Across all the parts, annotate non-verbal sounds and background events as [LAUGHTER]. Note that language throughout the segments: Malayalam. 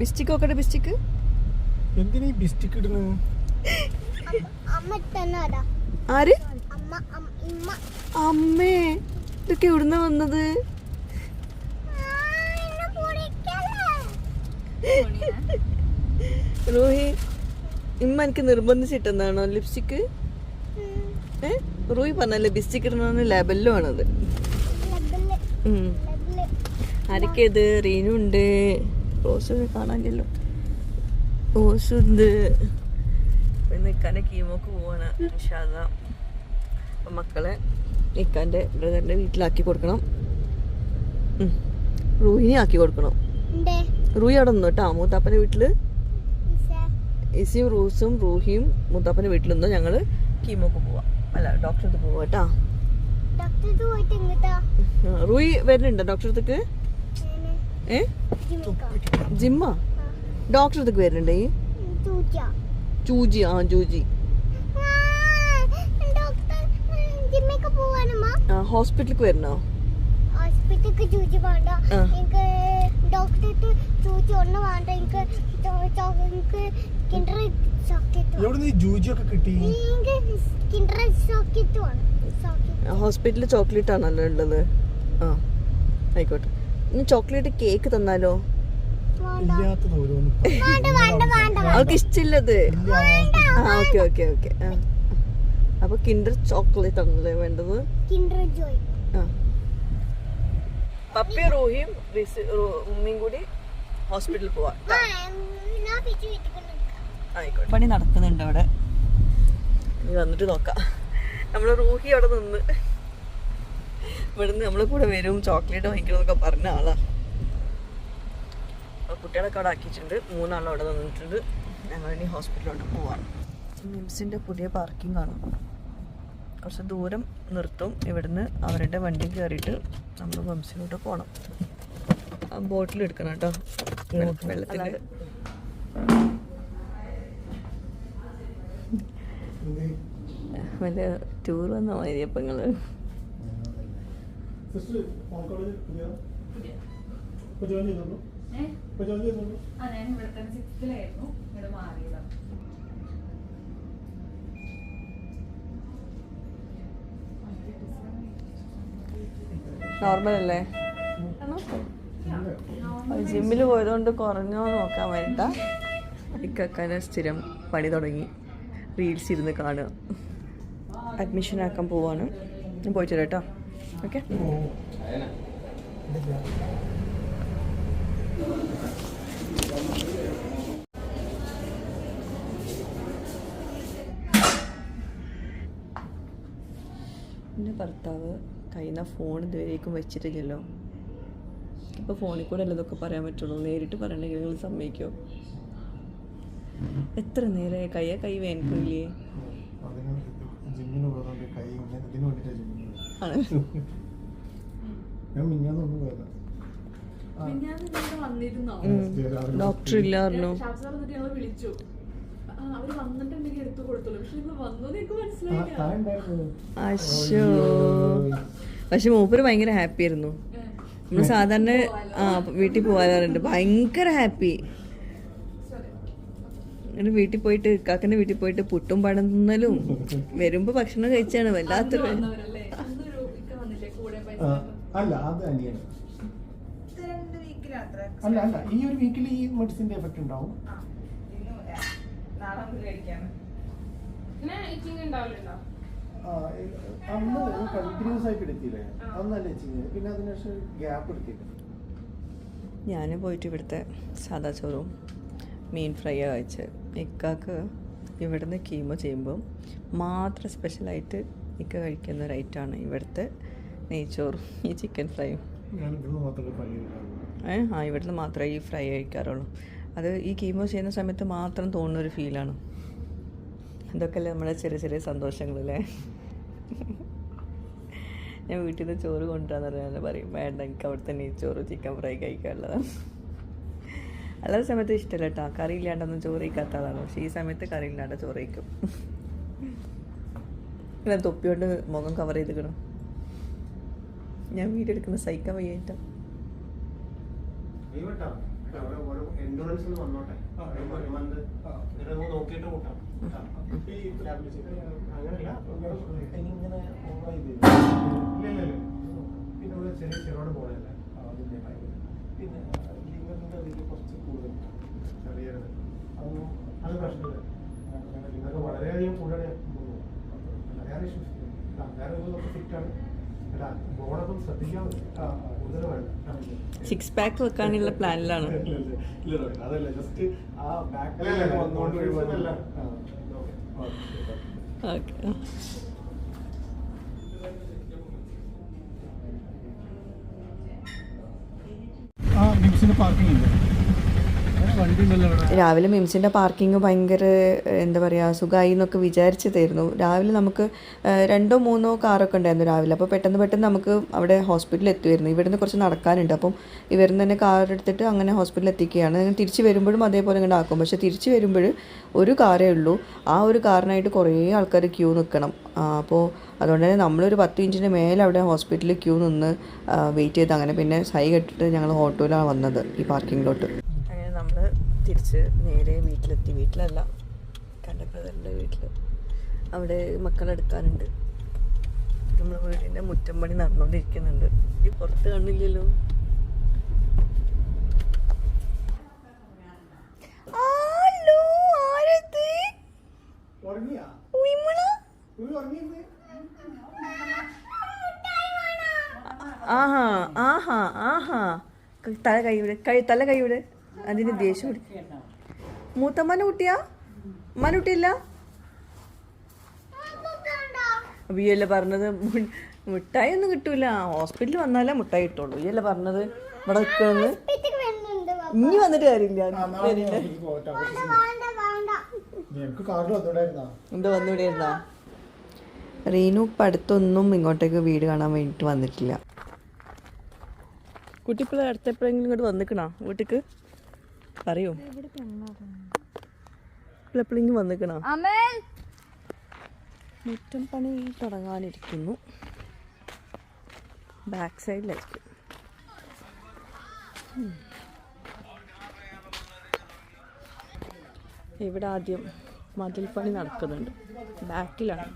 ബിസ്റ്റിക് നോക്കട്ടെ ബിസ്റ്റിക് എന്തിനാ ഈ ബിസ്റ്റിക് ഇടുന്നത് ആര്? അമ്മ ഇതൊക്കെ എവിടുന്ന വന്നത്. റൂഹി ഇമ്മ എനിക്ക് നിർബന്ധിച്ചിട്ടെന്നാണോ ലിപ്സ്റ്റിക്ക്? ഏ റൂഹി പറഞ്ഞല്ലേ ബിസ്റ്റിക് ഇടണമെന്ന് ലാബെല്ലോ ആണത് ആരൊക്കെ ഇത്? ലബിൽ. റോസിനെ കാണാനില്ലല്ലോ റോസ് ഉണ്ട് ഇന്ന് ഇക്കാന്റെ കീമോക്ക് പോവാണ് ഇൻഷാല്ല അപ്പം മക്കളെ നിൽക്കാന്റെ ബ്രദറിന്റെ വീട്ടിലാക്കി കൊടുക്കണം. റൂഹിനെ ആക്കി കൊടുക്കണം. റൂഹി അവിടെ നിന്നു കേട്ടോ മൂത്താപ്പന്റെ വീട്ടിൽ ഇസ, ഇസിയും റൂസും റൂഹിയും മൂത്താപ്പന്റെ വീട്ടിൽ നിന്നോ ഞങ്ങൾ കീമോക്ക് പോവാം. അല്ല ഡോക്ടറെ പോവാം കേട്ടോ റൂഹി വരുന്നുണ്ടോ ഞാൻ ഏ. ജിമ്മാ? ഡോക്ടർ അടുത്തേക്ക് വരുന്നുണ്ടേ? ചൂജി ആ ആ ഹോസ്പിറ്റലിലേക്ക് വരണോ? വേണ്ട. എനിക്ക് ഒന്നും വേണ്ട. എനിക്ക് എനിക്ക് കിൻഡർ ജൂജിയൊക്കെ കിട്ടി? എനിക്ക് കിൻഡർ സോക്കറ്റ് വേണം. ഹോസ്പിറ്റലിൽ ചോക്ലേറ്റ് ആണല്ലോ ഉള്ളത്. ആ ആയിക്കോട്ടെ. ചോക്ലേറ്റ് കേക്ക് തന്നാലോ? വേണ്ട. വേണ്ട വേണ്ട വേണ്ട അവൾക്ക് ഇഷ്ടമില്ലത്. ആ ഓക്കെ ഓക്കെ ഓക്കെ. അപ്പൊ കിൻഡർ ചോക്ലേറ്റ് ആണല്ലേ വേണ്ടത്? Kinder Joy. ആ. പപ്പി റൂഹിയും ഉമ്മയും കൂടി ഹോസ്പിറ്റലിൽ പോവാ. പണി നടക്കുന്നുണ്ട് അവിടെ. വന്നിട്ട് നോക്കാം. നമ്മൾ റൂഹി അവിടെ നിന്ന് ഇവിടുന്ന് നമ്മളെ കൂടെ വരും ചോക്ലേറ്റ് വാങ്ങിക്കണമെന്നൊക്കെ പറഞ്ഞ ആളാ. കുട്ടികളൊക്കെ അവിടെ ആക്കിയിട്ടുണ്ട്. മൂന്നാളും അവിടെ നിന്നിട്ടുണ്ട് ഞങ്ങൾ ഇനി ഹോസ്പിറ്റലിലോട്ട് പോവാണ് മിംസിന്റെ പുതിയ പാർക്കിംഗ് ആണ് കുറച്ച് ദൂരം നിർത്തും. ഇവിടുന്ന് അവരുടെ വണ്ടി കയറിയിട്ട് നമ്മൾ മിംസിലോട്ട് പോകണം ആ ബോട്ടിൽ എടുക്കണം കേട്ടോ. വെള്ളത്തിൽ വല്ല ടൂർ വന്ന മാതിരി അപ്പം നിങ്ങൾ സിസ്റ്റർ പാലക്കാട് പുതിയ. ഇപ്പൊ ജോയിൻ ചെയ്തോളൂ. ഇപ്പൊ ജോയിൻ ചെയ്തോളൂ. ആ ഞാൻ ഇവിടെ തന്നെ സിക്സ്ത്തിലായിരുന്നു ഇവിടെ മാറിയതാണ് നോർമൽ അല്ലേ ജിമ്മിൽ പോയതുകൊണ്ട് കുറഞ്ഞോ നോക്കാൻ വേണ്ട ഇക്കക്കാനെ സ്ഥിരം പണി തുടങ്ങി. റീൽസ് ഇരുന്ന് കാണുക. അഡ്മിഷൻ ആക്കാൻ പോവാണ്. ഞാൻ പോയിട്ട് കേട്ടോ. ഓക്കെ. എന്റെ ഭർത്താവ് കയ്യിൽ നിന്ന് ഫോൺ ഇതുവരേക്കും വെച്ചിട്ടില്ലല്ലോ. ഇപ്പോൾ ഫോണിൽ കൂടെ അല്ല ഇതൊക്കെ പറയാൻ പറ്റുള്ളൂ? നേരിട്ട് പറയണമെങ്കിൽ നിങ്ങൾ സമ്മതിക്കോ? എത്ര നേരമായി കയ്യാ കൈ വേനക്കില്ലേ അതിന് ജിമ്മിന് പോകുന്നുണ്ട് കൈ ഇങ്ങനെ ഇതിന് വേണ്ടിയിട്ടാണ് ജിമ്മിന്. ആണ്. ഡോക്ടർ ഇല്ല പറഞ്ഞു അശോ പക്ഷെ മൂപ്പര് ഭയങ്കര ഹാപ്പി ആയിരുന്നു. നമ്മൾ സാധാരണ ആ വീട്ടിൽ പോവാറുണ്ട്. ഭയങ്കര ഹാപ്പി എന്നിട്ട് വീട്ടിൽ പോയിട്ട് കാക്കന്റെ വീട്ടിൽ പോയിട്ട് പുട്ടും പടന്നലും വരുമ്പോ ഭക്ഷണം കഴിച്ചാണ്. വല്ലാത്തൊരു വന്നവരല്ലേ അന്നൊരു ഇക്ക വന്നില്ലേ കൂടെ ആ, അല്ല അത് അനിയന്. അല്ല അല്ല ഈ ഒരു വീക്കിൽ ഈ മെഡിസിന്റെ എഫക്ട് ഉണ്ടാവും? അന്ന് കണ്ടിന്യൂസ് ആയിട്ട് എടുത്തില്ലേ? അന്നല്ല ഇച്ചിങ് പിന്നെ അതിനുശേഷം ഗ്യാപ്പ് എടുത്തില്ല? ഞാൻ പോയിട്ട് ഇവിടുത്തെ സാദാ ചോറും മീൻ ഫ്രൈ കഴിച്ച് ഇക്കാക്ക് ഇവിടുന്ന് കീമോ ചെയ്യുമ്പോൾ മാത്രം സ്പെഷ്യലായിട്ട് ഇക്ക കഴിക്കുന്ന ഒരു ഐറ്റമാണ് ഇവിടുത്തെ നെയ്ച്ചോറും ഈ ചിക്കൻ ഫ്രൈയും ഞാൻ ഇവിടുന്ന് മാത്രമേ പറയുന്നുള്ളൂ ഏ? ആ ഇവിടുന്ന് മാത്രമേ ഈ ഫ്രൈ കഴിക്കാറുള്ളൂ. അത് ഈ കീമോ ചെയ്യുന്ന സമയത്ത് മാത്രം തോന്നുന്ന ഒരു ഫീലാണ് ഇതൊക്കെയല്ലേ നമ്മുടെ ചെറിയ ചെറിയ സന്തോഷങ്ങളല്ലേ ഞാൻ വീട്ടിൽ നിന്ന് ചോറ് കൊണ്ടുവരാന്ന് പറഞ്ഞാൽ പറയും വേണ്ട എനിക്ക് അവിടുത്തെ നെയ്ച്ചോറ് ചിക്കൻ ഫ്രൈ കഴിക്കാനുള്ളതാണ് അല്ലാത്ത സമയത്ത് ഇഷ്ടമല്ല കേട്ടോ കറി ഇല്ലാണ്ടൊന്നും ചോറ് കഴിക്കാത്ത ആളാണ്. പക്ഷേ ഈ സമയത്ത് കറി ഇല്ലാണ്ട് ചോറ് കഴിക്കും. ഇങ്ങനെ തൊപ്പിയോണ്ട് മുഖം കവർ ചെയ്തിക്കണം ഞാൻ വീഡിയോ എടുക്കുന്ന സഹിക്കാൻ വയ്യായിട്ട് ഒരു അത് പ്രശ്നമില്ല. നിങ്ങൾക്ക് വളരെയധികം കൂടുതൽ വേറെ ഇഷ്യൂസ് വേറെ ഇതൊക്കെ ഫിറ്റാണ് സിക്സ് പാക്ക് വെക്കാനുള്ള [LAUGHS] പ്ലാനിലാണ്. ഇല്ല, ഇല്ല, ഇല്ല, അതല്ല ജസ്റ്റ് ആ. ഓക്കെ നിംസിന് പാർക്കിംഗ് ഉണ്ട് രാവിലെ മിംസിന്റെ പാർക്കിംഗ് ഭയങ്കര എന്താ പറയുക സുഖമായി എന്നൊക്കെ വിചാരിച്ചതായിരുന്നു രാവിലെ നമുക്ക് രണ്ടോ മൂന്നോ കാറൊക്കെ ഉണ്ടായിരുന്നു രാവിലെ. അപ്പോൾ പെട്ടെന്ന് പെട്ടെന്ന് നമുക്ക് അവിടെ ഹോസ്പിറ്റലിൽ എത്തുമായിരുന്നു ഇവിടുന്ന് കുറച്ച് നടക്കാനുണ്ട്. അപ്പം ഇവിടുന്ന് തന്നെ കാർ എടുത്തിട്ട് അങ്ങനെ ഹോസ്പിറ്റലിൽ എത്തിക്കുകയാണ്. തിരിച്ച് വരുമ്പോഴും അതേപോലെ ഇങ്ങനെ ആക്കും. പക്ഷേ തിരിച്ച് വരുമ്പോൾ ഒരു കാറേ ഉള്ളൂ. ആ ഒരു കാറിനായിട്ട് കുറേ ആൾക്കാർ ക്യൂ നിൽക്കണം. അപ്പോൾ അതുകൊണ്ട് തന്നെ നമ്മളൊരു പത്ത് മിനിറ്റിന് മേലെ അവിടെ ഹോസ്പിറ്റലിൽ ക്യൂ നിന്ന് വെയിറ്റ് ചെയ്ത് അങ്ങനെ പിന്നെ സൈ കെട്ടിട്ട് ഞങ്ങൾ ഓട്ടോയിലാണ് വന്നത് ഈ പാർക്കിങ്ങിലോട്ട്. തിരിച്ച് നേരെ വീട്ടിലെത്തി. വീട്ടിലല്ല കണ്ട ബ്രദറിന്റെ വീട്ടിൽ അവിടെ മക്കളെടുക്കാനുണ്ട് നമ്മൾ വീടിന്റെ മുറ്റം പണി നടന്നുകൊണ്ടിരിക്കുന്നുണ്ട് ഈ പുറത്ത് കണ്ണില്ലല്ലോ ആഹാ ആഹാ ആഹാ. തല കൈവിടെ കൈ തല കൈവിടെ അതിന് ദേഷ്യം മൂത്തമ്മനെ കുട്ടിയാ? ഉമ്മാന്റെ കുട്ടിയില്ല? അയ്യല്ല പറഞ്ഞത് മുട്ടായി മിഠായി ഒന്നും കിട്ടൂല. ഹോസ്പിറ്റലിൽ വന്നാലേ മിഠായി കിട്ടുള്ളൂ. ഇയല്ല പറഞ്ഞത് ഇവിടെ വാ. ഇനി വന്നിട്ട് കാര്യമില്ല. എന്താ വന്നിവിടെ ഇരുന്നാ. റീനു ഇപ്പം അടുത്തൊന്നും ഇങ്ങോട്ടേക്ക് വീട് കാണാൻ വേണ്ടിട്ട് വന്നിട്ടില്ല. കുട്ടി ഇപ്പോൾ അടുത്തെപ്പോഴെങ്കിലും ഇങ്ങോട്ട് വന്നിക്കണോ? വീട്ടിക്ക്? പറയൂ. എപ്പോഴെപ്പോഴെങ്കിലും വന്നിക്കണോ? മുറ്റം പണി തുടങ്ങാനിരിക്കുന്നു. ബാക്ക് സൈഡിലായിരിക്കും ഉം. ഇവിടെ ആദ്യം മതിൽ പണി നടക്കുന്നുണ്ട്. ബാക്കിലാണ്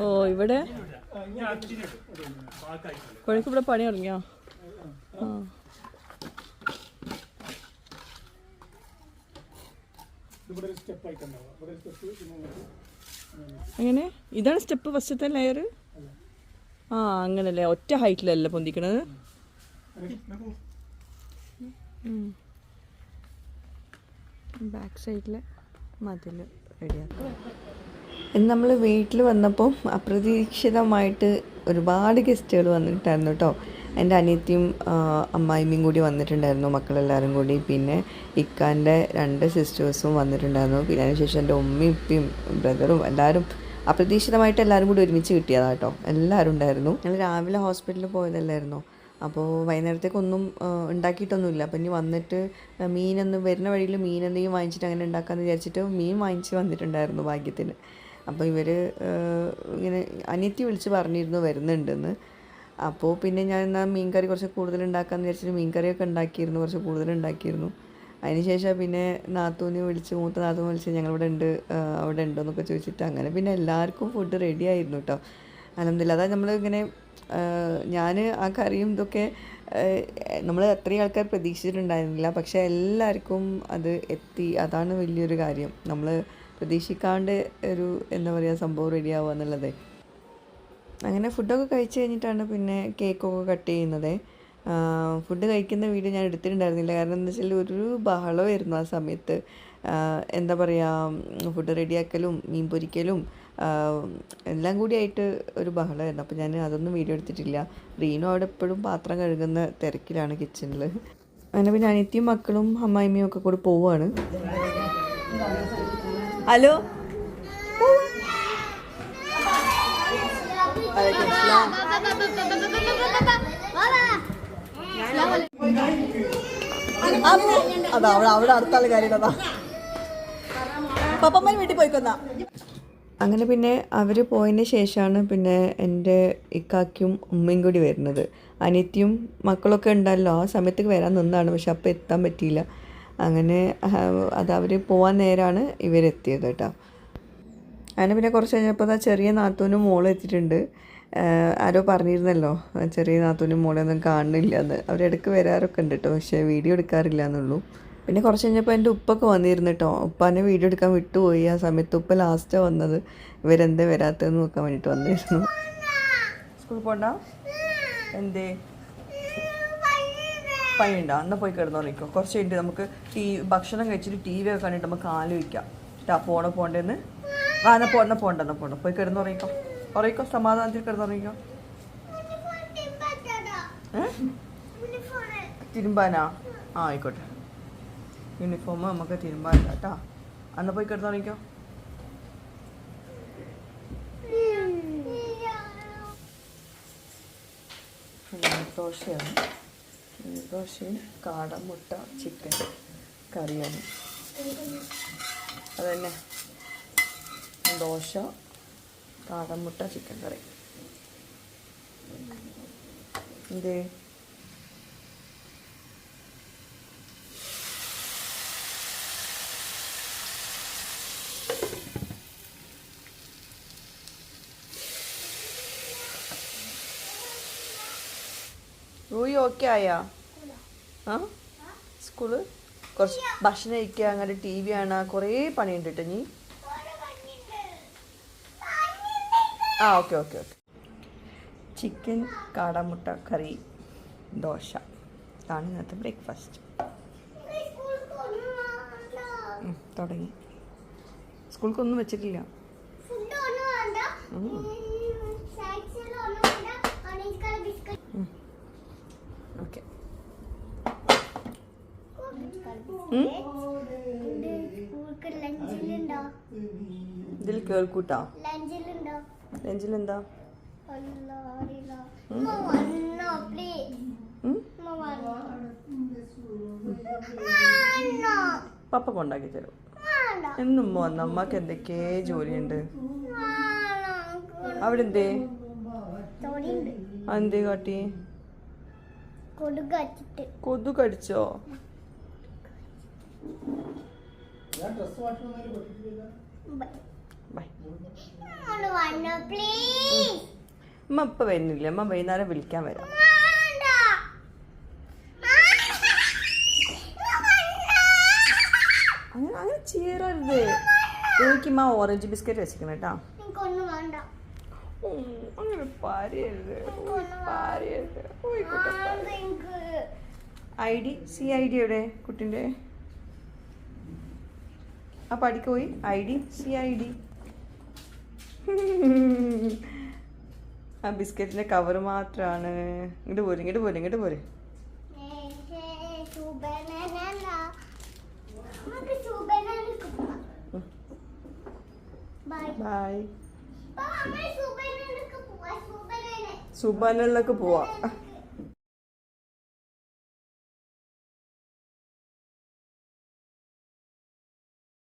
ഓ ഇവിടെ? കോഴിക്ക് ഇവിടെ പണി തുടങ്ങിയോ? ആ. ഇവിടെ ഒരു സ്റ്റെപ്പ് ആയിട്ടുണ്ടാവുക ഇവിടെ ഒരു സ്റ്റെപ്പ് പിന്നെ ഇങ്ങോട്ട് എങ്ങനെ? ഇതാണ് സ്റ്റെപ്പ് ഫസ്റ്റത്തെ ലെയർ ആ അങ്ങനല്ലേ. ഒറ്റ ഹൈറ്റിലല്ല പൊന്തിക്കണത്? ബാക്ക് സൈഡിൽ മതിൽ റെഡിയാക്കും. ഇന്ന് നമ്മൾ വീട്ടിൽ വന്നപ്പോൾ അപ്രതീക്ഷിതമായിട്ട് ഒരുപാട് ഗസ്റ്റുകൾ വന്നിട്ടുണ്ടായിരുന്നു കേട്ടോ. എന്റെ അനിയത്തിയും അമ്മായിമ്മയും കൂടി വന്നിട്ടുണ്ടായിരുന്നു മക്കളെല്ലാവരും കൂടി. പിന്നെ ഇക്കാന്റെ രണ്ട് സിസ്റ്റേഴ്സും വന്നിട്ടുണ്ടായിരുന്നു. പിന്നെ അതിനുശേഷം എന്റെ ഉമ്മയും ഉപ്പയും ബ്രദറും എല്ലാവരും അപ്രതീക്ഷിതമായിട്ട് എല്ലാവരും കൂടി ഒരുമിച്ച് കിട്ടിയതാണ് കേട്ടോ എല്ലാവരും ഉണ്ടായിരുന്നു. ഞങ്ങൾ രാവിലെ ഹോസ്പിറ്റലിൽ പോയതല്ലായിരുന്നു? അപ്പോൾ വൈകുന്നേരത്തേക്കൊന്നും ഉണ്ടാക്കിയിട്ടൊന്നുമില്ല. അപ്പം ഇനി വന്നിട്ട് മീനൊന്ന് വരുന്ന വഴിയിൽ മീൻ എന്തെങ്കിലും വാങ്ങിച്ചിട്ട് അങ്ങനെ ഉണ്ടാക്കാമെന്ന് വിചാരിച്ചിട്ട് മീൻ വാങ്ങിച്ച് വന്നിട്ടുണ്ടായിരുന്നു ഭാഗ്യത്തിന്. അപ്പോൾ ഇവർ ഇങ്ങനെ അനിയത്തി വിളിച്ച് പറഞ്ഞിരുന്നു വരുന്നുണ്ടെന്ന്. അപ്പോൾ പിന്നെ ഞാൻ എന്നാൽ മീൻകറി കുറച്ച് കൂടുതൽ ഉണ്ടാക്കാമെന്ന് വിചാരിച്ചിട്ട് മീൻകറിയൊക്കെ ഉണ്ടാക്കിയിരുന്നു കുറച്ച് കൂടുതൽ ഉണ്ടാക്കിയിരുന്നു അതിനുശേഷം പിന്നെ നാത്തൂനെ വിളിച്ച് മൂത്ത നാത്തൂനെ വിളിച്ച് ഞങ്ങളിവിടെ ഉണ്ട് അവിടെ ഉണ്ടോ എന്നൊക്കെ ചോദിച്ചിട്ട് അങ്ങനെ പിന്നെ എല്ലാവർക്കും ഫുഡ് റെഡി ആയിരുന്നു കേട്ടോ അലഹമില്ല അതാ നമ്മൾ ഇങ്ങനെ ഞാൻ ആ കറിയും ഇതൊക്കെ നമ്മൾ അത്രയും ആൾക്കാർ പ്രതീക്ഷിച്ചിട്ടുണ്ടായിരുന്നില്ല. പക്ഷേ എല്ലാവർക്കും അത് എത്തി. അതാണ് വലിയൊരു കാര്യം. നമ്മൾ പ്രതീക്ഷിക്കാണ്ട് ഒരു എന്താ പറയുക സംഭവം റെഡിയാവുക എന്നുള്ളത്. അങ്ങനെ ഫുഡൊക്കെ കഴിച്ച് കഴിഞ്ഞിട്ടാണ് പിന്നെ കേക്കൊക്കെ കട്ട് ചെയ്യുന്നത്. ഫുഡ് കഴിക്കുന്ന വീഡിയോ ഞാൻ എടുത്തിട്ടുണ്ടായിരുന്നില്ല. കാരണം എന്താ വെച്ചാൽ ഒരു ബഹളമായിരുന്നു ആ സമയത്ത്. എന്താ പറയുക ഫുഡ് റെഡിയാക്കലും മീൻ പൊരിക്കലും എല്ലാം കൂടി ആയിട്ട് ഒരു ബഹളമായിരുന്നു. അപ്പോൾ ഞാൻ അതൊന്നും വീഡിയോ എടുത്തിട്ടില്ല. റീനു അവിടെ എപ്പോഴും പാത്രം കഴുകുന്ന തിരക്കിലാണ് കിച്ചണിൽ അങ്ങനെ പിന്നെ അനിയത്തിയും മക്കളും അമ്മായിമ്മയും ഒക്കെ കൂടി പോവുകയാണ് ഹലോ? അതാ അവിടെ അവിടെ അടുത്തുള്ള കാര്യം അതാ. വീട്ടിൽ പോയിക്കൊന്നാ. അങ്ങനെ പിന്നെ അവർ പോയതിന് ശേഷമാണ് പിന്നെ എന്റെ ഇക്കാക്കും ഉമ്മയും കൂടി വരുന്നത്. അനിത്യവും മക്കളൊക്കെ ഉണ്ടല്ലോ ആ സമയത്തേക്ക് വരാൻ നിന്നാണ് പക്ഷെ അപ്പോൾ എത്താൻ പറ്റിയില്ല. അങ്ങനെ അതവർ പോകാൻ നേരമാണ് ഇവരെത്തിയത് കേട്ടോ. അങ്ങനെ പിന്നെ കുറച്ച് കഴിഞ്ഞപ്പോൾ ദാ ചെറിയ നാത്തൂനും മോൾ എത്തിയിട്ടുണ്ട്. ആരോ പറഞ്ഞിരുന്നല്ലോ ആ ചെറിയ നാത്തൂനും മോളെ ഒന്നും കാണുന്നില്ല എന്ന്. അവരിടയ്ക്ക് വരാറൊക്കെ ഉണ്ട് കേട്ടോ പക്ഷേ വീഡിയോ എടുക്കാറില്ല എന്നുള്ളൂ. പിന്നെ കുറച്ച് കഴിഞ്ഞപ്പോൾ എന്റെ ഉപ്പൊക്കെ വന്നിരുന്നു കേട്ടോ ഉപ്പാനെ വീഡിയോ എടുക്കാൻ വിട്ടുപോയി. ആ സമയത്ത് ഉപ്പ ലാസ്റ്റാണ് വന്നത്. ഇവരെന്താ വരാത്തതെന്ന് നോക്കാൻ വേണ്ടിയിട്ട് വന്നിരുന്നു. സ്കൂളിൽ പോണ്ട? എന്തേ? പനിയുണ്ടോ? എന്നാൽ പോയി കിടന്നുറങ്ങിക്കോ. കുറച്ച് കഴിഞ്ഞിട്ട് നമുക്ക് ടി ഭക്ഷണം കഴിച്ചിട്ട് ടി വി ഒക്കെ കണ്ടിട്ട് നമുക്ക് ആലോചിക്കാം. ആ പോണ പോണ്ടേന്ന്? ആ എന്നാ പോണ്ട പോണ്ട എന്നാ പോണ്ട പോയി കിടന്നുറങ്ങിക്കോ ഉറങ്ങിക്കോ. സമാധാനത്തിൽ കിടന്നുറങ്ങിക്കോ തിരുമ്പാനാ? ആ ആയിക്കോട്ടെ. യൂണിഫോം നമുക്ക് തിരുമ്പാനില്ല കേട്ടാ. അന്ന് പോയി കിടന്നുറങ്ങിക്കോ ദോശയാണ് ദോശയും കാടമുട്ട ചിക്കൻ കറിയാണ്. അതന്നെ. ദോശ കാടമുട്ട ചിക്കൻ കറി ഇത്. റൂയി ഓക്കെ ആയാ? ആ? സ്കൂൾ? കുറച്ച് ഭക്ഷണം കഴിക്കുക അങ്ങനെ ടി വി കാണുക കുറേ പണിയുണ്ട് കേട്ടോ നീ ആ ഓക്കെ ഓക്കെ ഓക്കെ. ചിക്കൻ കാടമുട്ട കറി ദോശ. ഇതാണ് ഇന്നത്തെ ബ്രേക്ക്ഫാസ്റ്റ്. തുടങ്ങി. സ്കൂൾക്കൊന്നും വെച്ചിട്ടില്ല. ഓക്കെ. ഇതിൽ കേൾക്കൂട്ടാ? ലഞ്ചിൽ എന്താ പപ്പ കൊണ്ടാക്കി തരും. എന്നും വന്ന. അമ്മയ്ക്ക് എന്തൊക്കെ ജോലിയുണ്ട്? അവിടെ എന്തേ എന്തേ കാട്ടി? കൊതു കടിച്ചോ ഞാൻ ഡ്രസ് വാഷ് പറ്റില്ല ബൈ അമ്മ ഇപ്പം വരുന്നില്ല. അമ്മ വൈകുന്നേരം വിളിക്കാൻ വരാം. അങ്ങനെ അങ്ങനെ എനിക്ക് ഓറഞ്ച് ബിസ്ക്കറ്റ് വെച്ചിരിക്കണം കേട്ടോ അങ്ങനെ പറയരുത് ഉം, പറയരുത് പോയിക്കോട്ടെ വേണ്ട I D C I D എവിടെ? കുട്ടിന്റെ ആ പഠിക്ക് പോയി. I D C I D. ആ ബിസ്ക്കറ്റിന്റെ കവർ മാത്രമാണ് ഇങ്ങോട്ട് പോരും ഇങ്ങോട്ട് പോരും ഇങ്ങോട്ട് പോരും. ബായ് സുബാനുള്ളൊക്കെ പോവാം.